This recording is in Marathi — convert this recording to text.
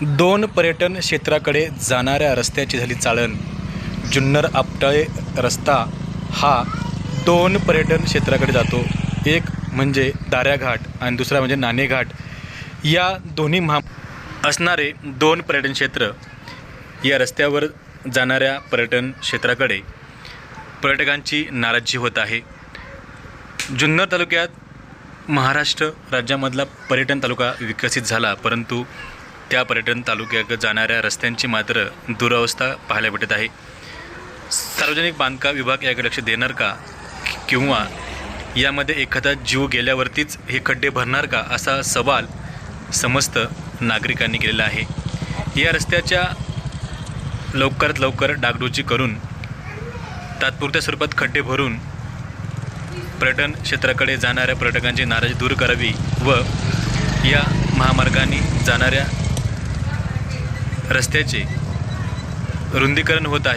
दोन पर्यटन क्षेत्राकडे जाणाऱ्या रस्त्याची झाली चाळण. जुन्नर आपटाळे रस्ता हा दोन पर्यटन क्षेत्राकडे जातो. एक म्हणजे दाऱ्याघाट आणि दुसरा म्हणजे नाणेघाट. या दोन्ही महा असणारे दोन पर्यटन क्षेत्र या रस्त्यावर जाणाऱ्या पर्यटन क्षेत्राकडे पर्यटकांची नाराजी होत आहे. जुन्नर तालुक्यात महाराष्ट्र राज्यामधला पर्यटन तालुका विकसित झाला परंतु त्या पर्यटन तालुक्यात जाणाऱ्या रस्त्यांची मात्र दुरावस्था पाहायला भेटत आहे. सार्वजनिक बांधकाम विभाग याकडे लक्ष देणार का? किंवा यामध्ये एखादा जीव गेल्यावरतीच हे खड्डे भरणार का? असा सवाल समस्त नागरिकांनी केलेला आहे. या रस्त्याच्या लवकरात लवकर डागडुजी करून तात्पुरत्या स्वरूपात खड्डे भरून पर्यटन क्षेत्राकडे जाणाऱ्या पर्यटकांची नाराजी दूर करावी व या महामार्गाने जाणाऱ्या रस्त्याचे रुंदीकरण होत आहे.